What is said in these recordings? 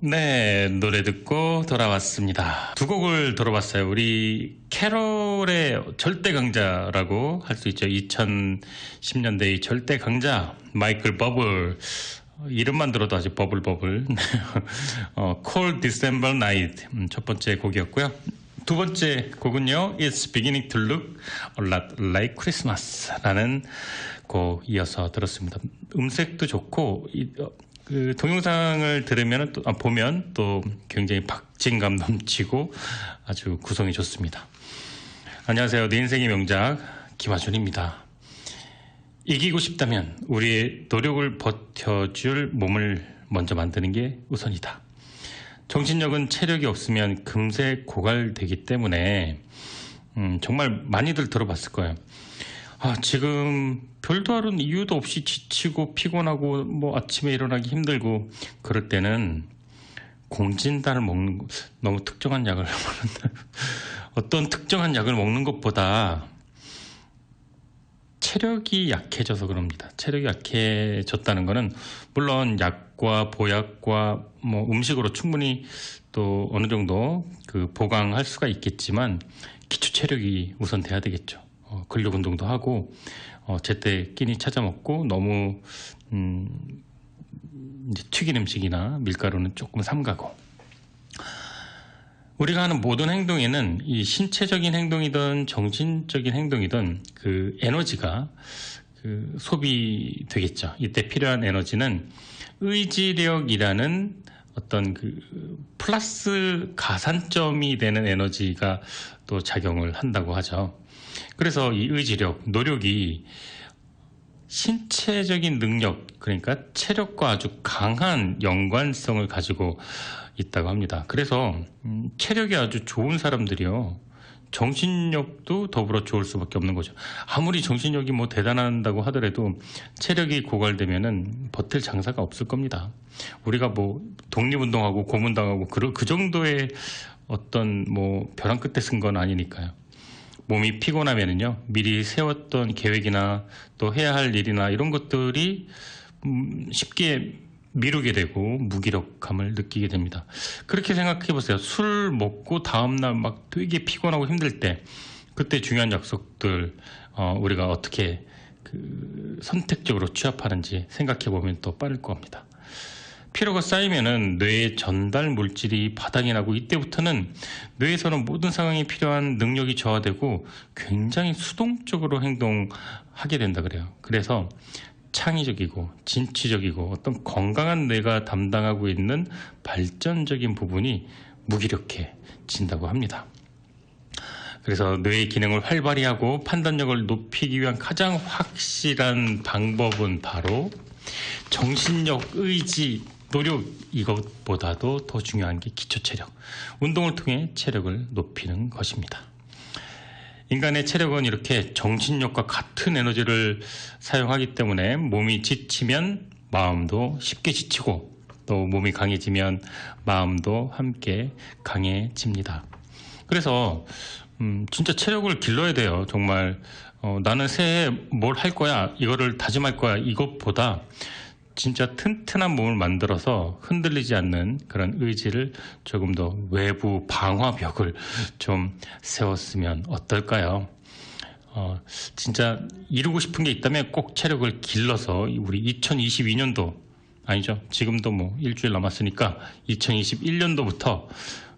네, 노래 듣고 돌아왔습니다. 두 곡을 들어봤어요. 우리 캐롤의 절대 강자라고 할 수 있죠. 2010년대의 절대 강자 마이클 버블 이름만 들어도 아주 버블 버블. 어, Cold December Night 음, 첫 번째 곡이었고요. 두 번째 곡은요, It's Beginning to Look a Lot Like Christmas라는 곡 이어서 들었습니다. 음색도 좋고 이, 어, 그 동영상을 들으면 또 아, 보면 또 굉장히 박진감 넘치고 아주 구성이 좋습니다. 안녕하세요. 내 인생의 명작 김하준입니다. 이기고 싶다면 우리의 노력을 버텨줄 몸을 먼저 만드는 게 우선이다. 정신력은 체력이 없으면 금세 고갈되기 때문에 음, 정말 많이들 들어봤을 거예요. 아, 지금 별도 다른 이유도 없이 지치고 피곤하고 뭐 아침에 일어나기 힘들고 그럴 때는 공진단을 먹는 거, 너무 특정한 약을 먹는다. 어떤 특정한 약을 먹는 것보다 체력이 약해져서 그럽니다. 체력이 약해졌다는 거는 물론 약과 보약과 뭐 음식으로 충분히 또 어느 정도 그 보강할 수가 있겠지만 기초 체력이 우선 돼야 되겠죠. 어, 근력 운동도 하고 어, 제때 끼니 찾아 먹고 너무 음, 튀긴 음식이나 밀가루는 조금 삼가고 우리가 하는 모든 행동에는 이 신체적인 행동이든 정신적인 행동이든 그 에너지가 그 소비되겠죠. 이때 필요한 에너지는 의지력이라는 어떤 그 플러스 가산점이 되는 에너지가 또 작용을 한다고 하죠. 그래서 이 의지력, 노력이 신체적인 능력, 그러니까 체력과 아주 강한 연관성을 가지고 있다고 합니다. 그래서 음, 체력이 아주 좋은 사람들이요. 정신력도 더불어 좋을 수밖에 없는 거죠. 아무리 정신력이 뭐 대단한다고 하더라도 체력이 고갈되면은 버틸 장사가 없을 겁니다. 우리가 뭐 독립운동하고 고문당하고 그, 그 정도의 어떤 뭐 벼랑 끝에 쓴 건 아니니까요. 몸이 피곤하면은요 미리 세웠던 계획이나 또 해야 할 일이나 이런 것들이 음, 쉽게 미루게 되고 무기력감을 느끼게 됩니다. 그렇게 생각해 보세요. 술 먹고 다음날 막 되게 피곤하고 힘들 때 그때 중요한 약속들 어, 우리가 어떻게 그 선택적으로 취합하는지 생각해 보면 또 빠를 겁니다. 피로가 쌓이면은 뇌의 전달 물질이 바닥이 나고 이때부터는 뇌에서는 모든 상황이 필요한 능력이 저하되고 굉장히 수동적으로 행동하게 된다 그래요. 그래서 창의적이고 진취적이고 어떤 건강한 뇌가 담당하고 있는 발전적인 부분이 무기력해진다고 합니다. 그래서 뇌의 기능을 활발히 하고 판단력을 높이기 위한 가장 확실한 방법은 바로 정신력, 의지, 노력 이것보다도 더 중요한 게 기초 체력. 운동을 통해 체력을 높이는 것입니다. 인간의 체력은 이렇게 정신력과 같은 에너지를 사용하기 때문에 몸이 지치면 마음도 쉽게 지치고 또 몸이 강해지면 마음도 함께 강해집니다. 그래서 음, 진짜 체력을 길러야 돼요. 정말 어, 나는 새해 뭘 할 거야 이거를 다짐할 거야 이것보다 진짜 튼튼한 몸을 만들어서 흔들리지 않는 그런 의지를 조금 더 외부 방화벽을 좀 세웠으면 어떨까요? 어, 진짜 이루고 싶은 게 있다면 꼭 체력을 길러서 우리 2022년도 아니죠. 지금도 뭐 일주일 남았으니까 2021년도부터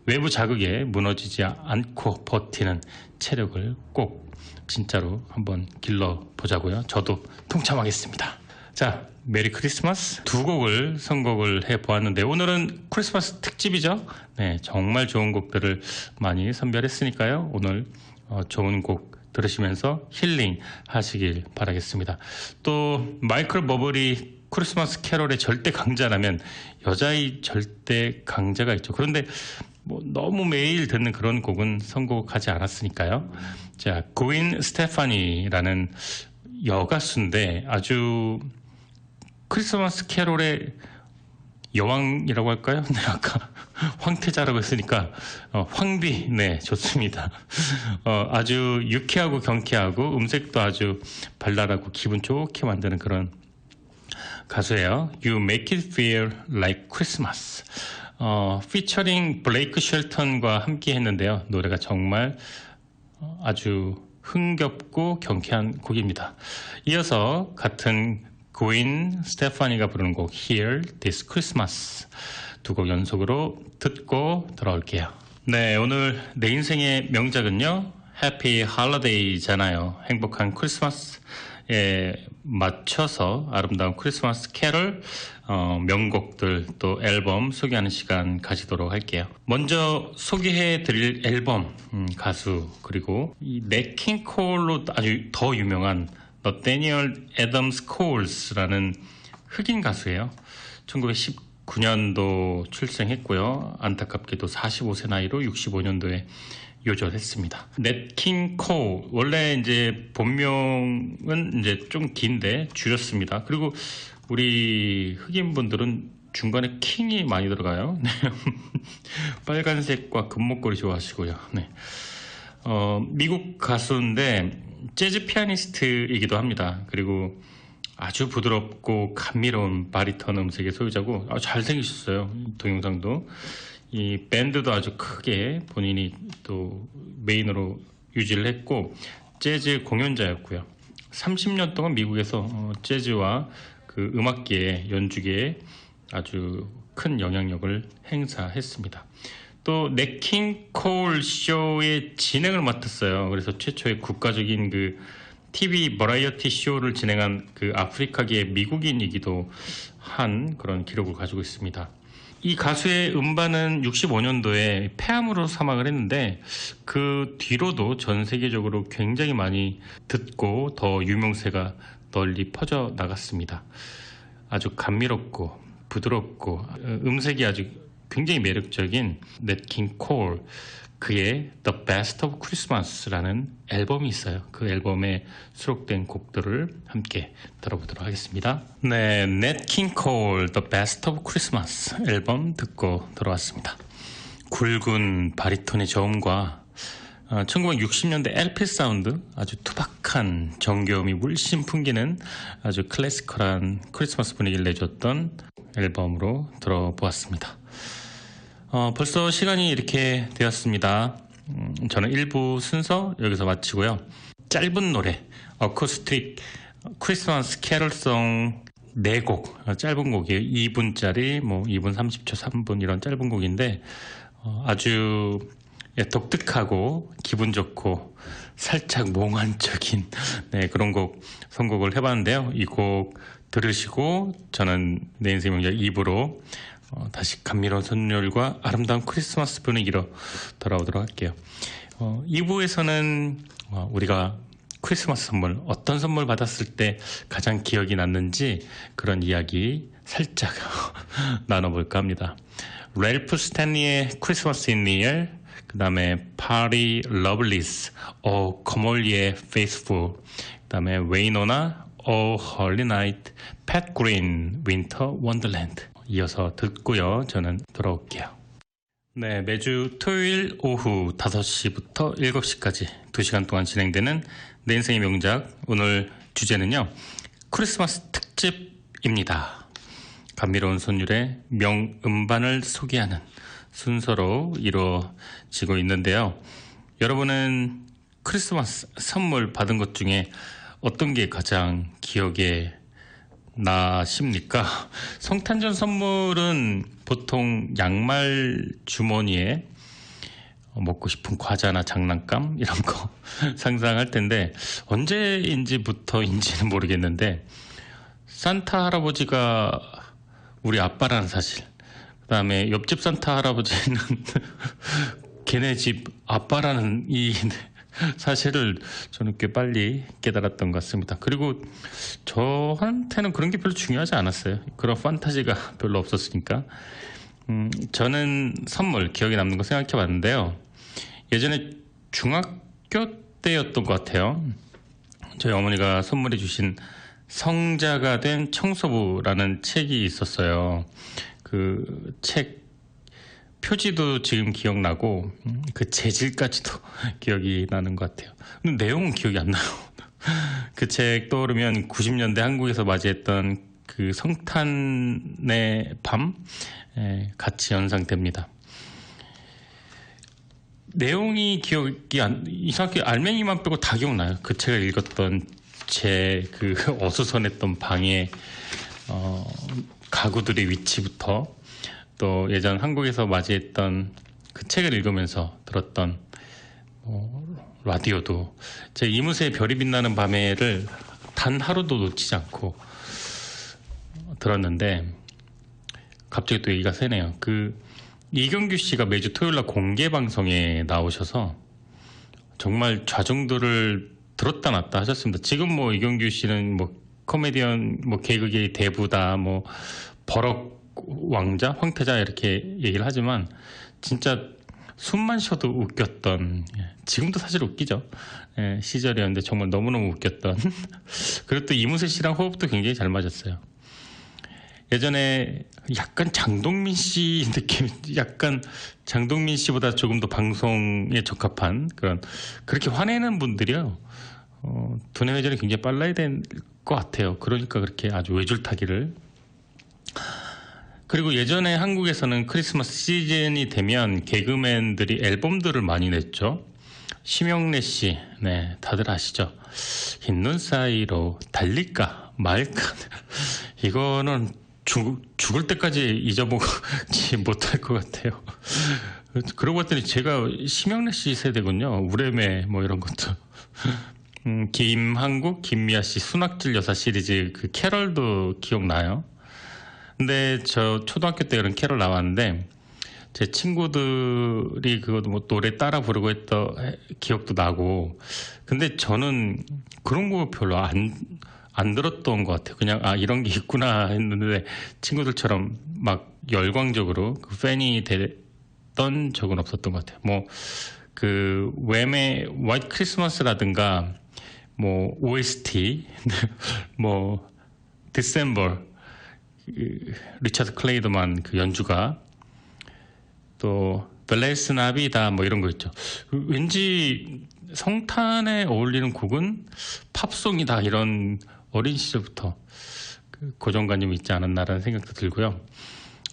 외부 자극에 무너지지 않고 버티는 체력을 꼭 진짜로 한번 길러 보자고요. 저도 통참하겠습니다. 자, 메리 크리스마스 두 곡을 선곡을 해 보았는데 오늘은 크리스마스 특집이죠. 네, 정말 좋은 곡들을 많이 선별했으니까요. 오늘 어, 좋은 곡 들으시면서 힐링 하시길 바라겠습니다. 또 마이클 버블이 크리스마스 캐롤의 절대 강자라면 여자의 절대 강자가 있죠. 그런데 뭐 너무 매일 듣는 그런 곡은 선곡하지 않았으니까요. 자, 고인 스테파니라는 여가수인데 아주 크리스마스 캐롤의 여왕이라고 할까요? 네, 아까 황태자라고 했으니까 어, 황비 네 좋습니다. 어, 아주 유쾌하고 경쾌하고 음색도 아주 발랄하고 기분 좋게 만드는 그런 가수예요. You Make It Feel Like Christmas. 어, 피처링 블레이크 쉘턴과 함께 했는데요. 노래가 정말 어, 아주 흥겹고 경쾌한 곡입니다. 이어서 같은 고인 스테파니가 부르는 곡 Here This Christmas 두 곡 연속으로 듣고 돌아올게요. 네, 오늘 내 인생의 명작은요. Happy Holiday잖아요. 행복한 크리스마스 에 맞춰서 아름다운 크리스마스 캐럴 어, 명곡들 또 앨범 소개하는 시간 가지도록 할게요. 먼저 소개해 드릴 앨범 음, 가수 그리고 이 네킹 콜로 아주 더 유명한 너데니얼 애덤스 콜스라는 흑인 가수예요. 1919년도 출생했고요. 안타깝게도 45세 나이로 65년도에 요절했습니다. 넷킹 코 원래 이제 본명은 이제 좀 긴데 줄였습니다. 그리고 우리 흑인 분들은 중간에 킹이 많이 들어가요. 네. 빨간색과 금목걸이 좋아하시고요. 네. 어, 미국 가수인데 재즈 피아니스트이기도 합니다. 그리고 아주 부드럽고 감미로운 바리톤 음색의 소유자고 아, 잘생기셨어요. 동영상도 이 밴드도 아주 크게 본인이 또 메인으로 유지를 했고 재즈 공연자였고요. 30년 동안 미국에서 어, 재즈와 그 음악계 연주계에 아주 큰 영향력을 행사했습니다. 또 네킹 콜 쇼의 진행을 맡았어요. 그래서 최초의 국가적인 그 TV 버라이어티 쇼를 진행한 그 아프리카계 미국인이기도 한 그런 기록을 가지고 있습니다. 이 가수의 음반은 65년도에 폐암으로 사망을 했는데 그 뒤로도 전 세계적으로 굉장히 많이 듣고 더 유명세가 널리 퍼져 나갔습니다. 아주 감미롭고 부드럽고 음색이 아주 굉장히 매력적인 넷킹 콜 그의 The Best of Christmas라는 앨범이 있어요. 그 앨범에 수록된 곡들을 함께 들어보도록 하겠습니다. 네, 넷킹 콜 The Best of Christmas 앨범 듣고 들어왔습니다. 굵은 바리톤의 저음과 1960년대 LP 사운드 아주 투박한 정겨움이 물씬 풍기는 아주 클래시컬한 크리스마스 분위기를 내줬던 앨범으로 들어보았습니다. 어, 벌써 시간이 이렇게 되었습니다. 음, 저는 1부 순서 여기서 마치고요. 짧은 노래, 어쿠스틱 크리스마스 캐럴송 4곡, 짧은 곡이에요. 2분짜리, 뭐 2분 30초, 3분 이런 짧은 곡인데 어, 아주 예, 독특하고 기분 좋고 살짝 몽환적인 네, 그런 곡 선곡을 해봤는데요. 이 곡 들으시고 저는 내 인생 명작 2부로 어, 다시 감미로운 선율과 아름다운 크리스마스 분위기로 돌아오도록 할게요. 어, 2부에서는 어, 우리가 크리스마스 선물, 어떤 선물 받았을 때 가장 기억이 났는지 그런 이야기 살짝 나눠볼까 합니다. 렐프 스탠리의 크리스마스 인 리얼, 그 다음에 파리 러블리스, 오 커몰리의 페이스풀, 그 다음에 웨이노나, 오 헐리 나이트, 팻 그린, 윈터 원더랜드 이어서 듣고요. 저는 돌아올게요. 네, 매주 토요일 오후 5시부터 7시까지 2시간 동안 진행되는 내 인생의 명작 오늘 주제는요. 크리스마스 특집입니다. 감미로운 손율의 명음반을 소개하는 순서로 이루어지고 있는데요. 여러분은 크리스마스 선물 받은 것 중에 어떤 게 가장 기억에 나십니까? 성탄절 선물은 보통 양말 주머니에 먹고 싶은 과자나 장난감 이런 거 상상할 텐데 언제인지부터인지는 모르겠는데 산타 할아버지가 우리 아빠라는 사실 그다음에 옆집 산타 할아버지는 걔네 집 아빠라는 이 사실을 저는 꽤 빨리 깨달았던 것 같습니다. 그리고 저한테는 그런 게 별로 중요하지 않았어요. 그런 판타지가 별로 없었으니까. 음, 저는 선물 기억에 남는 거 생각해 봤는데요. 예전에 중학교 때였던 것 같아요. 저희 어머니가 선물해 주신 성자가 된 청소부라는 책이 있었어요. 그 책 표지도 지금 기억나고 음, 그 재질까지도 기억이 나는 것 같아요. 근데 내용은 기억이 안 나요. 그 책 떠오르면 90년대 한국에서 맞이했던 그 성탄의 밤 에, 같이 연상됩니다. 내용이 기억이 안, 이상하게 알맹이만 빼고 다 기억나요. 그 책을 읽었던 제 그 어수선했던 방의 어, 가구들의 위치부터 또 예전 한국에서 맞이했던 그 책을 읽으면서 들었던 뭐, 라디오도 제 이무새의 별이 빛나는 밤에를 단 하루도 놓치지 않고 들었는데 갑자기 또 얘기가 새네요. 그 이경규 씨가 매주 토요일 날 공개 방송에 나오셔서 정말 좌중들을 들었다 놨다 하셨습니다. 지금 뭐 이경규 씨는 뭐 코미디언 뭐 개그계의 대부다 뭐 버럭 왕자 황태자 이렇게 얘기를 하지만 진짜 숨만 쉬어도 웃겼던 예, 지금도 사실 웃기죠 예, 시절이었는데 정말 너무너무 웃겼던 그리고 또 이문세 씨랑 호흡도 굉장히 잘 맞았어요. 예전에 약간 장동민 씨 느낌, 약간 장동민 씨보다 조금 더 방송에 적합한 그런 그렇게 화내는 분들이요. 어, 두뇌 회전이 굉장히 빨라야 될 것 같아요. 그러니까 그렇게 아주 외줄타기를. 그리고 예전에 한국에서는 크리스마스 시즌이 되면 개그맨들이 앨범들을 많이 냈죠. 심영래 씨, 네, 다들 아시죠? 흰 눈 사이로 달릴까 말까. 이거는 죽, 죽을 때까지 잊어보지 못할 것 같아요. 그러고 봤더니 제가 심영래 씨 세대군요. 우레메 뭐 이런 것도. 음, 김한국, 김미아 씨 순학질 여사 시리즈 그 캐럴도 기억나요? 근데 저 초등학교 때 그런 캐럴 나왔는데 제 친구들이 그거 뭐 노래 따라 부르고 했던 기억도 나고 근데 저는 그런 거 별로 안, 안 들었던 것 같아요. 그냥 아 이런 게 있구나 했는데 친구들처럼 막 열광적으로 그 팬이 됐던 적은 없었던 것 같아요. 뭐 그 웸의 화이트 크리스마스라든가 뭐 OST, 뭐 디셈버 리차드 클레이드만 그 연주가 또 벨레스 나비다 뭐 이런 거 있죠. 왠지 성탄에 어울리는 곡은 팝송이다 이런 어린 시절부터 그 고정관념이 있지 않았나라는 생각도 들고요.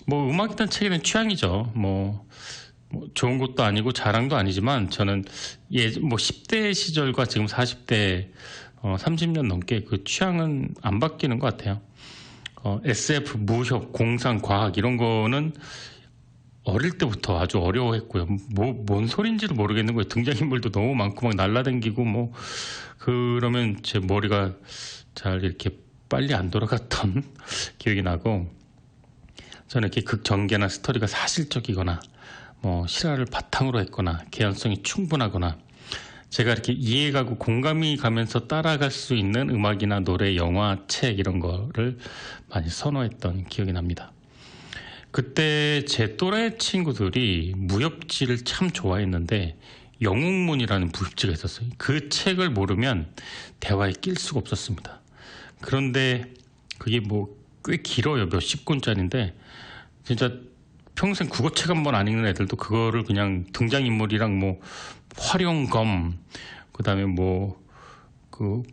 뭐 음악 이란 책에는 취향이죠. 뭐, 뭐 좋은 것도 아니고 자랑도 아니지만 저는 예뭐 10대 시절과 지금 40대 어, 30년 넘게 그 취향은 안 바뀌는 것 같아요. 어, SF, 무협, 공상, 과학 이런 거는 어릴 때부터 아주 어려워했고요. 뭐, 뭔 소린지를 모르겠는 거예요. 등장인물도 너무 많고 막 날라다니고 뭐, 그러면 제 머리가 잘 이렇게 빨리 안 돌아갔던 기억이 나고, 저는 이렇게 극전개나 스토리가 사실적이거나, 뭐, 실화를 바탕으로 했거나, 개연성이 충분하거나, 제가 이렇게 이해가고 공감이 가면서 따라갈 수 있는 음악이나 노래, 영화, 책 이런 거를 많이 선호했던 기억이 납니다. 그때 제 또래 친구들이 무협지를 참 좋아했는데 영웅문이라는 무협지가 있었어요. 그 책을 모르면 대화에 낄 수가 없었습니다. 그런데 그게 뭐 꽤 길어요. 몇십 권짜리인데 진짜 평생 국어책 한 번 안 읽는 애들도 그거를 그냥 등장인물이랑 뭐 활용검, 그 다음에 뭐, 그,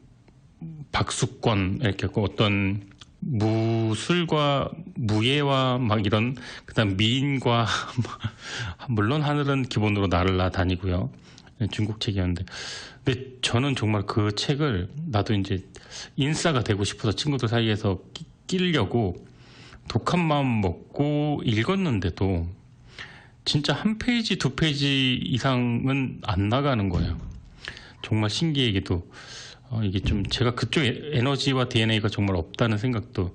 박수권, 이렇게 어떤 무술과 무예와 막 이런, 그 다음 미인과, 물론 하늘은 기본으로 날라 다니고요. 중국 책이었는데. 근데 저는 정말 그 책을 나도 이제 인싸가 되고 싶어서 친구들 사이에서 끼려고 독한 마음 먹고 읽었는데도 진짜 한 페이지, 두 페이지 이상은 안 나가는 거예요. 정말 신기하게도 어, 이게 좀 제가 그쪽 에너지와 DNA가 정말 없다는 생각도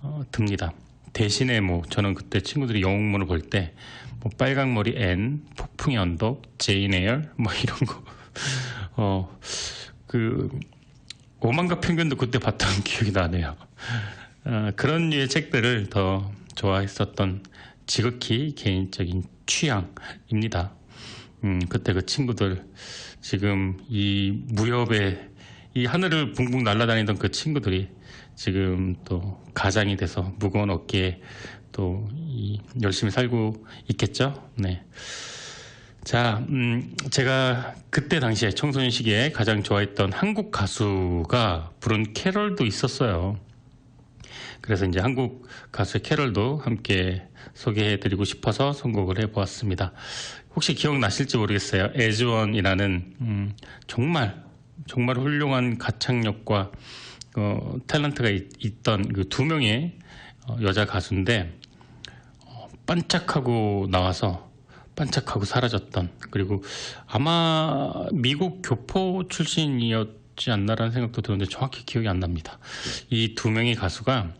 어, 듭니다. 대신에 뭐 저는 그때 친구들이 영웅문을 볼 때 뭐 빨강머리 앤, 폭풍의 언덕, 제인 에어 뭐 이런 거 어, 그 오만과 편견도 그때 봤던 기억이 나네요. 어, 그런 류의 책들을 더 좋아했었던 지극히 개인적인 취향입니다. 음, 그때 그 친구들 지금 이 무협에 이 하늘을 붕붕 날아다니던 그 친구들이 지금 또 가장이 돼서 무거운 어깨에 또 열심히 살고 있겠죠. 네. 자, 음, 제가 그때 당시에 청소년 시기에 가장 좋아했던 한국 가수가 부른 캐럴도 있었어요. 그래서 이제 한국 가수의 캐럴도 함께 소개해드리고 싶어서 선곡을 해보았습니다. 혹시 기억나실지 모르겠어요. 에즈원이라는 음, 정말 정말 훌륭한 가창력과 어, 탤런트가 있, 던 그 두 명의 어, 여자 가수인데 어, 반짝하고 나와서 반짝하고 사라졌던 그리고 아마 미국 교포 출신이었 지 않나라는 생각도 드는데 정확히 기억이 안 납니다. 이 두 명의 가수가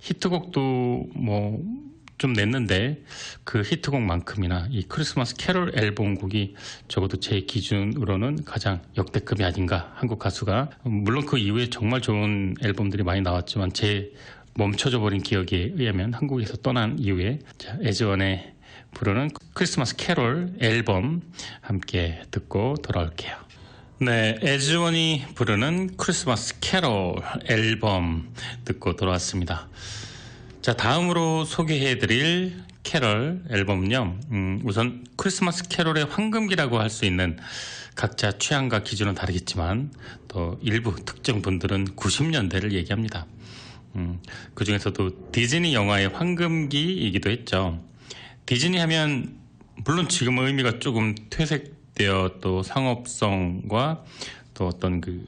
히트곡도 뭐 좀 냈는데 그 히트곡만큼이나 이 크리스마스 캐롤 앨범곡이 적어도 제 기준으로는 가장 역대급이 아닌가 한국 가수가 물론 그 이후에 정말 좋은 앨범들이 많이 나왔지만 제 멈춰져 버린 기억에 의하면 한국에서 떠난 이후에 자, 에즈원의 부르는 크리스마스 캐롤 앨범 함께 듣고 돌아올게요. 네, 에즈원이 부르는 크리스마스 캐롤 앨범 듣고 돌아왔습니다. 자, 다음으로 소개해드릴 캐럴 앨범은요, 음, 우선 크리스마스 캐롤의 황금기라고 할 수 있는 각자 취향과 기준은 다르겠지만, 또 일부 특정 분들은 90년대를 얘기합니다. 음, 그 중에서도 디즈니 영화의 황금기이기도 했죠. 디즈니 하면, 물론 지금의 의미가 조금 퇴색 되어 또 상업성과 또 어떤 그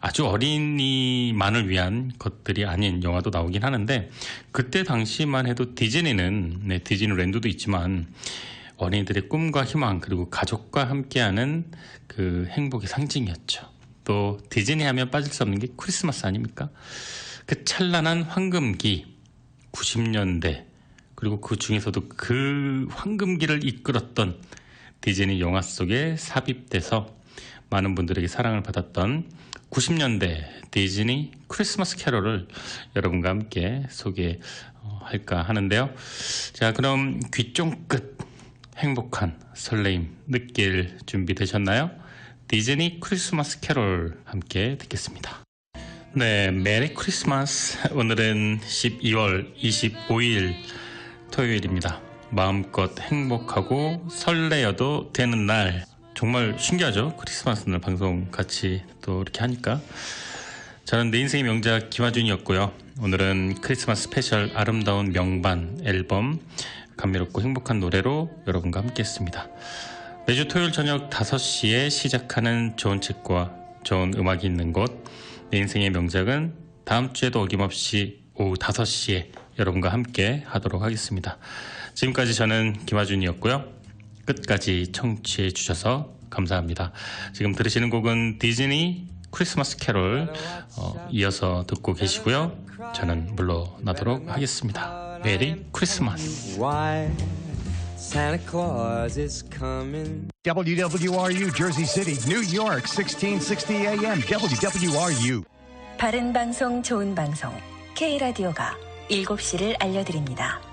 아주 어린이만을 위한 것들이 아닌 영화도 나오긴 하는데 그때 당시만 해도 디즈니는 네, 디즈니 랜드도 있지만 어린이들의 꿈과 희망 그리고 가족과 함께하는 그 행복의 상징이었죠. 또 디즈니 하면 빠질 수 없는 게 크리스마스 아닙니까? 그 찬란한 황금기 90년대 그리고 그 중에서도 그 황금기를 이끌었던 디즈니 영화 속에 삽입돼서 많은 분들에게 사랑을 받았던 90년대 디즈니 크리스마스 캐롤을 여러분과 함께 소개할까 하는데요. 자, 그럼 귀 쫑긋 행복한 설레임 느낄 준비 되셨나요? 디즈니 크리스마스 캐롤 함께 듣겠습니다. 네, 메리 크리스마스. 오늘은 12월 25일 토요일입니다. 마음껏 행복하고 설레어도 되는 날. 정말 신기하죠? 크리스마스 날 방송 같이 또 이렇게 하니까. 저는 내 인생의 명작 김하준이었고요. 오늘은 크리스마스 스페셜 아름다운 명반 앨범 감미롭고 행복한 노래로 여러분과 함께 했습니다. 매주 토요일 저녁 5시에 시작하는 좋은 책과 좋은 음악이 있는 곳, 내 인생의 명작은 다음 주에도 어김없이 오후 5시에 여러분과 함께 하도록 하겠습니다. 지금까지 저는 김하준이었고요. 끝까지 청취해 주셔서 감사합니다. 지금 들으시는 곡은 디즈니 크리스마스 캐롤 어, 이어서 듣고 계시고요. 저는 물러나도록 하겠습니다. 메리 크리스마스. Santa Claus is coming. WWRU Jersey City, New York, 1660 AM. WWRU. 바른 방송 좋은 방송 K라디오가 7시를 알려드립니다.